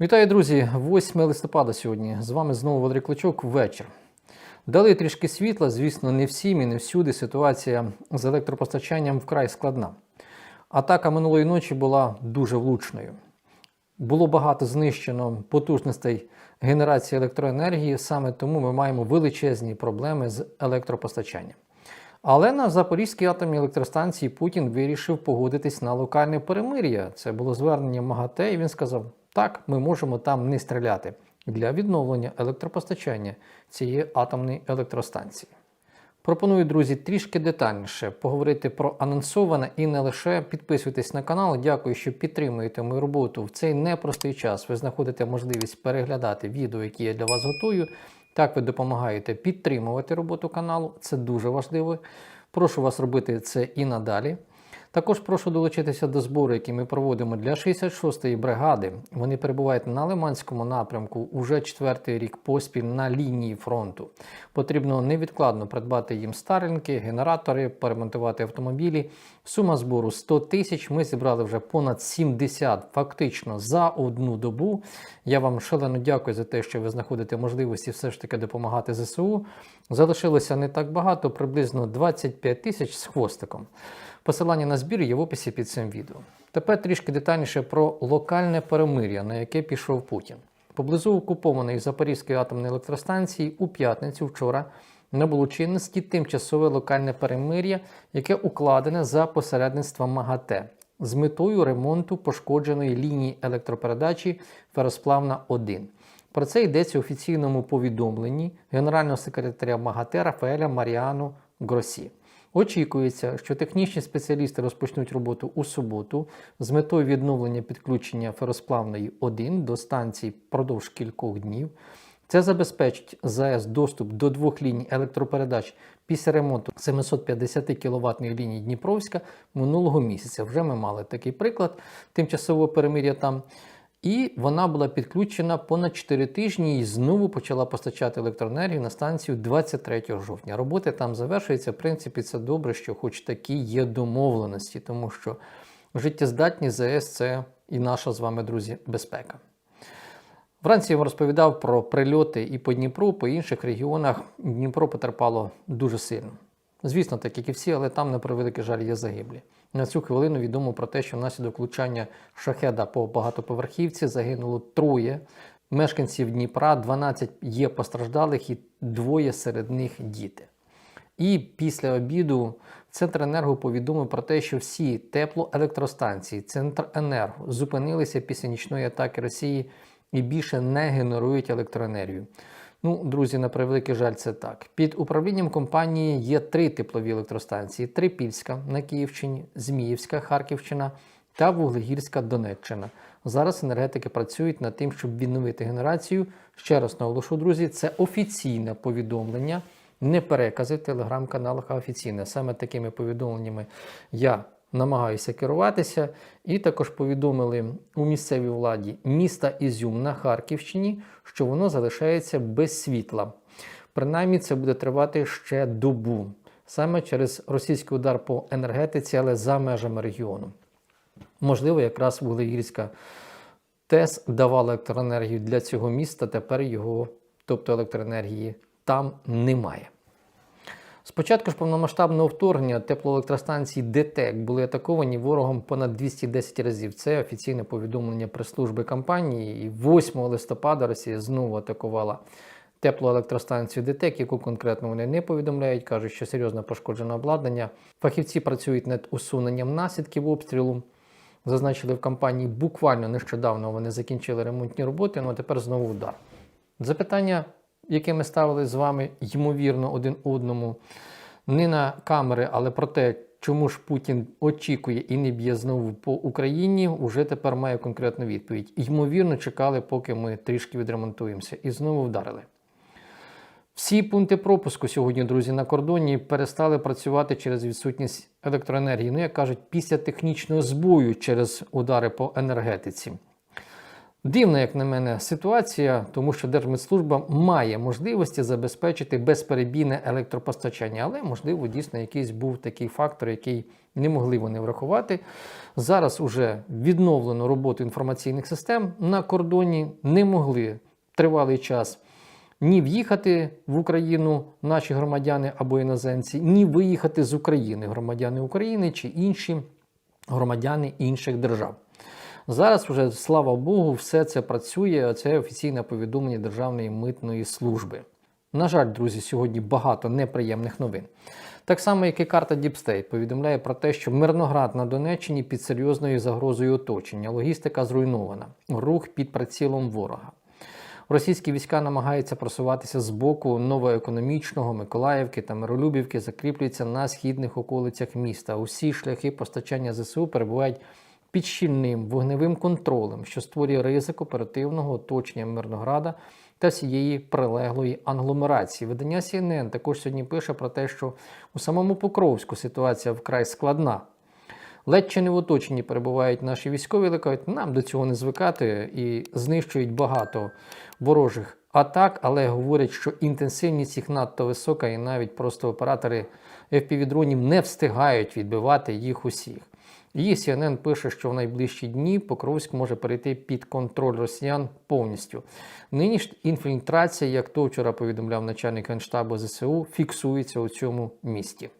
Вітаю, друзі! 8 листопада сьогодні. З вами знову Валерій Клочок. Вечір. Дали трішки світла, звісно, не всім і не всюди ситуація з електропостачанням вкрай складна. Атака минулої ночі була дуже влучною. Було багато знищено потужностей генерації електроенергії, саме тому ми маємо величезні проблеми з електропостачанням. Але на Запорізькій атомній електростанції Путін вирішив погодитись на локальне перемир'я. Це було звернення МАГАТЕ, і він сказав: так, ми можемо там не стріляти для відновлення електропостачання цієї атомної електростанції. Пропоную, друзі, трішки детальніше поговорити про анонсоване і не лише підписуйтесь на канал. Дякую, що підтримуєте мою роботу в цей непростий час. Ви знаходите можливість переглядати відео, які я для вас готую. Так ви допомагаєте підтримувати роботу каналу. Це дуже важливо. Прошу вас робити це і надалі. Також прошу долучитися до збору, який ми проводимо для 66-ї бригади. Вони перебувають на Лиманському напрямку уже четвертий рік поспіль на лінії фронту. Потрібно невідкладно придбати їм старлінки, генератори, поремонтувати автомобілі. Сума збору 100 тисяч. Ми зібрали вже понад 70 фактично за одну добу. Я вам шалено дякую за те, що ви знаходите можливості все ж таки допомагати ЗСУ. Залишилося не так багато, приблизно 25 тисяч з хвостиком. Посилання на збір є в описі під цим відео. Тепер трішки детальніше про локальне перемир'я, на яке пішов Путін. Поблизу окупованої Запорізької атомної електростанції у п'ятницю вчора набуло чинності тимчасове локальне перемир'я, яке укладене за посередництвом МАГАТЕ з метою ремонту пошкодженої лінії електропередачі Феросплавна 1. Про це йдеться у офіційному повідомленні генерального секретаря МАГАТЕ Рафаеля Маріану Гросі. Очікується, що технічні спеціалісти розпочнуть роботу у суботу з метою відновлення підключення феросплавної 1 до станції впродовж кількох днів. Це забезпечить ЗАЕС доступ до двох ліній електропередач після ремонту 750 кВт лінії Дніпровська минулого місяця. Вже ми мали такий приклад тимчасового перемир'я там. І вона була підключена понад 4 тижні і знову почала постачати електроенергію на станцію 23 жовтня. Роботи там завершуються. В принципі, це добре, що хоч такі є домовленості, тому що життєздатність ЗАЕС це і наша з вами, друзі, безпека. Вранці я вам розповідав про прильоти і по Дніпру, по інших регіонах Дніпро потерпало дуже сильно. Звісно, так як і всі, але там, на превеликий жаль, є загиблі. На цю хвилину відомо про те, що внаслідок влучання шахеда по багатоповерхівці загинуло троє мешканців Дніпра, 12 є постраждалих і двоє серед них діти. І після обіду Центренерго повідомив про те, що всі теплоелектростанції Центренерго зупинилися після нічної атаки Росії і більше не генерують електроенергію. Ну, друзі, на превеликий жаль, це так. Під управлінням компанії є три теплові електростанції: Трипільська на Київщині, Зміївська, Харківщина та Вуглегірська Донеччина. Зараз енергетики працюють над тим, щоб відновити генерацію. Ще раз наголошу, друзі, це офіційне повідомлення, не перекази в телеграм-каналах, а офіційне. Саме такими повідомленнями я намагаюся керуватися. І також повідомили у місцевій владі міста Ізюм на Харківщині, що воно залишається без світла. Принаймні, це буде тривати ще добу, саме через російський удар по енергетиці, але за межами регіону. Можливо, якраз Вуглегірська ТЕС давала електроенергію для цього міста, тепер його, тобто електроенергії, там немає. Спочатку ж повномасштабного вторгнення теплоелектростанції ДТЕК були атаковані ворогом понад 210 разів. Це офіційне повідомлення прес-служби компанії. І 8 листопада Росія знову атакувала теплоелектростанцію ДТЕК, яку конкретно вони не повідомляють. кажуть, що серйозно пошкоджено обладнання. Фахівці працюють над усуненням наслідків обстрілу. Зазначили в компанії буквально нещодавно вони закінчили ремонтні роботи, ну а тепер знову удар. Запитання яке ми ставили з вами, ймовірно, один одному, не на камери, але про те, чому ж Путін очікує і не б'є знову по Україні, уже тепер має конкретну відповідь. Ймовірно, чекали, поки ми трішки відремонтуємося, і знову вдарили. Всі пункти пропуску сьогодні, друзі, на кордоні перестали працювати через відсутність електроенергії. Ну, як кажуть, після технічного збою через удари по енергетиці. Дивна, як на мене, ситуація, тому що Держмедслужба має можливості забезпечити безперебійне електропостачання, але можливо дійсно якийсь був такий фактор, який не могли вони врахувати. Зараз уже відновлено роботу інформаційних систем на кордоні, не могли тривалий час ні в'їхати в Україну наші громадяни або іноземці, ні виїхати з України громадяни України чи інші громадяни інших держав. Зараз вже, слава Богу, все це працює. Це офіційне повідомлення Державної митної служби. На жаль, друзі, сьогодні багато неприємних новин. Так само, як і карта State повідомляє про те, що Мирноград на Донеччині під серйозною загрозою оточення, логістика зруйнована, рух під прицілом ворога. Російські війська намагаються просуватися з боку новоекономічного Миколаївки та Миролюбівки, закріплюються на східних околицях міста. Усі шляхи постачання ЗСУ перебувають під щільним вогневим контролем, що створює ризик оперативного оточення Мирнограда та всієї прилеглої англомерації. Видання CNN також сьогодні пише про те, що у самому Покровську ситуація вкрай складна. Ледь чи не в оточенні перебувають наші військові, але кажуть, нам до цього не звикати і знищують багато ворожих атак, але говорять, що інтенсивність їх надто висока, і навіть просто оператори FPV-дронів не встигають відбивати їх усіх. І CNN пише, що в найближчі дні Покровськ може перейти під контроль росіян повністю. Нині ж інфільтрація, як то вчора повідомляв начальник генштабу ЗСУ, фіксується у цьому місті.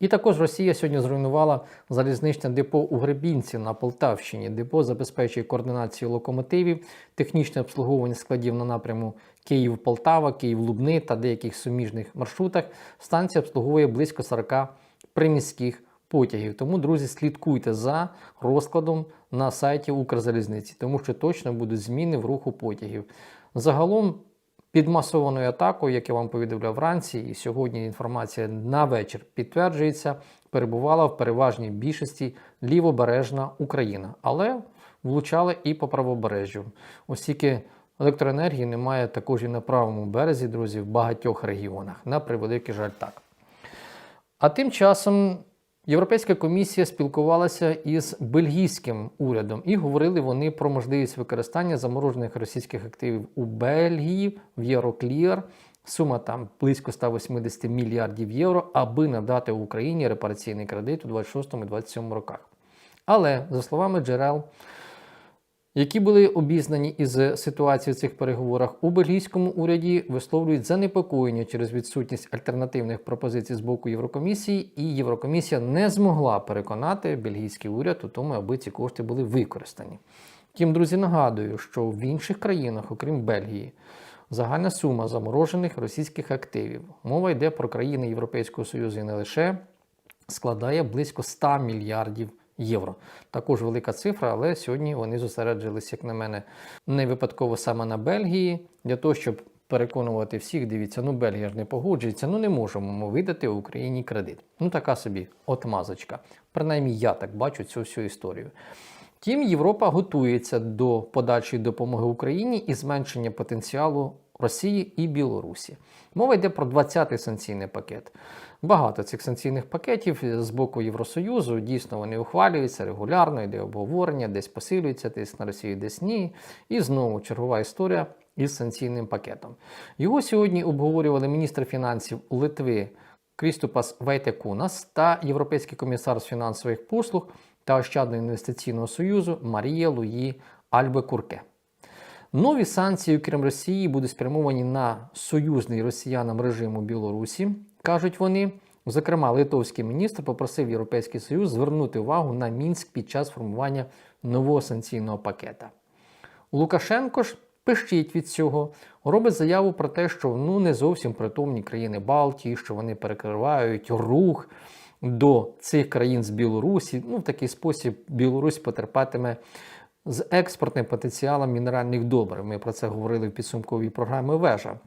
І також Росія сьогодні зруйнувала залізничне депо у Гребінці на Полтавщині. Депо забезпечує координацію локомотивів, технічне обслуговування складів на напряму Київ-Полтава, Київ-Лубни та деяких суміжних маршрутах. Станція обслуговує близько 40 приміських потягів. Тому, друзі, слідкуйте за розкладом на сайті Укрзалізниці, тому що точно будуть зміни в руху потягів. Загалом. Під масованою атакою, як я вам повідомляв вранці, і сьогодні інформація на вечір підтверджується, перебувала в переважній більшості лівобережна Україна, але влучали і по правобережжю. Оскільки електроенергії немає також і на правому березі, друзі, в багатьох регіонах. На превеликий жаль так. А тим часом Європейська комісія спілкувалася із бельгійським урядом і говорили вони про можливість використання заморожених російських активів у Бельгії в Євроклір. Сума там близько 180 мільярдів євро, аби надати Україні репараційний кредит у 26-27 роках. Але, за словами джерел, які були обізнані із ситуацією в цих переговорах у бельгійському уряді, висловлюють занепокоєння через відсутність альтернативних пропозицій з боку Єврокомісії, і Єврокомісія не змогла переконати бельгійський уряд у тому, аби ці кошти були використані. Втім, друзі, нагадую, що в інших країнах, окрім Бельгії, загальна сума заморожених російських активів, мова йде про країни Європейського Союзу і не лише складає близько 100 мільярдів євро. Також велика цифра, але сьогодні вони зосереджилися, як на мене, не випадково саме на Бельгії, для того, щоб переконувати всіх, дивіться, ну Бельгія ж не погоджується, ну не можемо ми видати Україні кредит. Ну така собі отмазочка. Принаймні я так бачу цю всю історію. Втім, Європа готується до подальшої допомоги Україні і зменшення потенціалу Росії і Білорусі. Мова йде про 20-й санкційний пакет. Багато цих санкційних пакетів з боку Євросоюзу дійсно вони ухвалюються регулярно, йде обговорення, десь посилюється тиск на Росію, десь ні. І знову чергова історія із санкційним пакетом. Його сьогодні обговорювали міністр фінансів Литви Кріступас Вайтекунас та європейський комісар з фінансових послуг та Ощадного інвестиційного союзу Марія Луї Альбекурке. Нові санкції, крім Росії, будуть спрямовані на союзний росіянам режиму Білорусі, кажуть вони. Зокрема, литовський міністр попросив Європейський Союз звернути увагу на Мінськ під час формування нового санкційного пакета. Лукашенко ж пищить від цього, робить заяву про те, що ну не зовсім притомні країни Балтії, що вони перекривають рух до цих країн з Білорусі. Ну, в такий спосіб Білорусь потерпатиме з експортним потенціалом мінеральних добрив. Ми про це говорили в підсумковій програмі Вежа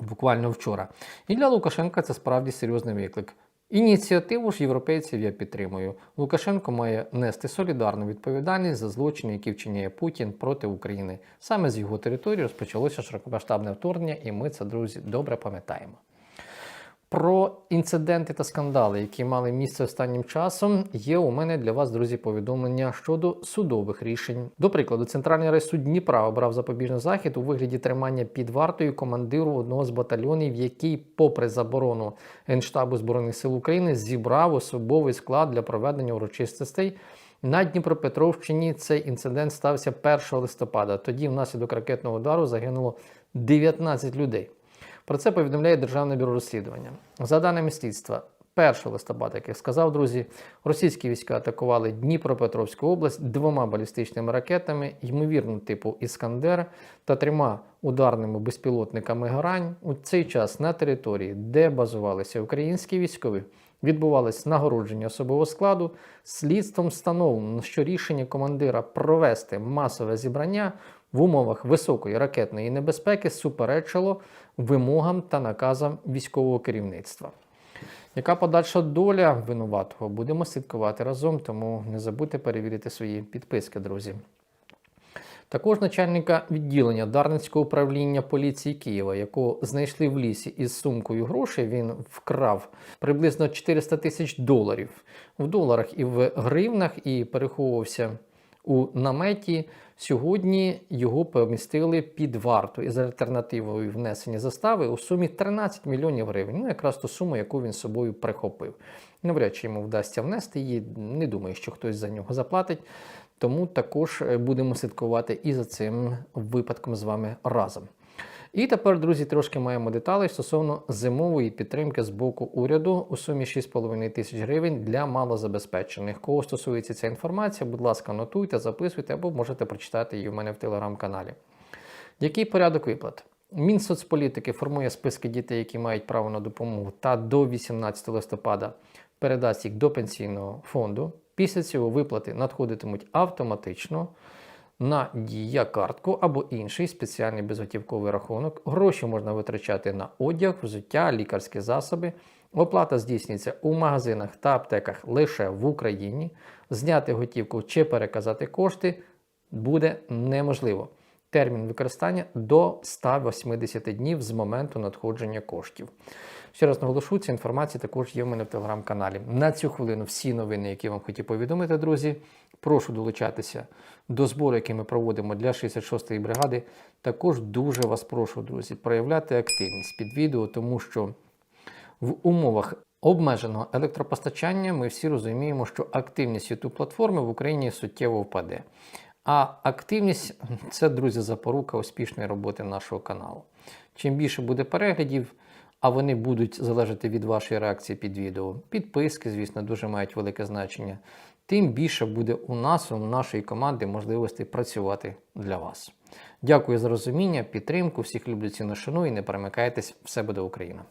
буквально вчора. І для Лукашенка це справді серйозний виклик. Ініціативу ж європейців я підтримую. Лукашенко має нести солідарну відповідальність за злочини, які вчиняє Путін проти України. Саме з його території розпочалося широкомасштабне вторгнення, і ми це, друзі, добре пам'ятаємо. Про інциденти та скандали, які мали місце останнім часом, є у мене для вас, друзі, повідомлення щодо судових рішень. До прикладу, Центральний райсуд Дніпра обрав запобіжний захід у вигляді тримання під вартою командиру одного з батальйонів, який, попри заборону Генштабу Збройних сил України, зібрав особовий склад для проведення урочистостей. На Дніпропетровщині цей інцидент стався 1 листопада. Тоді, внаслідок ракетного удару, загинуло 19 людей. Про це повідомляє Державне бюро розслідування. За даними слідства, 1 листопада, як я сказав, друзі, російські війська атакували Дніпропетровську область двома балістичними ракетами, ймовірно, типу Іскандер та трьома ударними безпілотниками Грань. У цей час на території, де базувалися українські військові, відбувалось нагородження особового складу. Слідством встановлено, що рішення командира провести масове зібрання в умовах високої ракетної небезпеки суперечило вимогам та наказам військового керівництва. Яка подальша доля винуватого? Будемо слідкувати разом, тому не забудьте перевірити свої підписки, друзі. Також начальника відділення Дарницького управління поліції Києва, якого знайшли в лісі із сумкою грошей, він вкрав приблизно 400 тисяч доларів в доларах і в гривнах і переховувався у наметі. Сьогодні його помістили під варту із альтернативою внесення застави у сумі 13 мільйонів гривень. Ну, якраз ту суму, яку він собою прихопив. Навряд чи йому вдасться внести її. Не думаю, що хтось за нього заплатить. Тому також е, будемо слідкувати і за цим випадком з вами разом. І тепер, друзі, трошки маємо деталей стосовно зимової підтримки з боку уряду у сумі 6,5 тисяч гривень для малозабезпечених. Кого стосується ця інформація, будь ласка, нотуйте, записуйте або можете прочитати її у мене в телеграм-каналі. Який порядок виплат? Мінсоцполітики формує списки дітей, які мають право на допомогу, та до 18 листопада передасть їх до пенсійного фонду. Після цього виплати надходитимуть автоматично на дія картку або інший спеціальний безготівковий рахунок. Гроші можна витрачати на одяг, взуття, лікарські засоби. Оплата здійснюється у магазинах та аптеках лише в Україні. Зняти готівку чи переказати кошти буде неможливо. Термін використання до 180 днів з моменту надходження коштів. Ще раз наголошу, ця інформація також є в мене в телеграм-каналі. На цю хвилину всі новини, які вам хотів повідомити, друзі. Прошу долучатися до збору, який ми проводимо для 66-ї бригади. Також дуже вас прошу, друзі, проявляти активність під відео, тому що в умовах обмеженого електропостачання ми всі розуміємо, що активність youtube платформи в Україні суттєво впаде. А активність це, друзі, запорука успішної роботи нашого каналу. Чим більше буде переглядів, а вони будуть залежати від вашої реакції під відео. Підписки, звісно, дуже мають велике значення. Тим більше буде у нас, у нашої команди, можливості працювати для вас. Дякую за розуміння, підтримку. Всіх люблю ціну шану і не перемикайтесь, все буде Україна!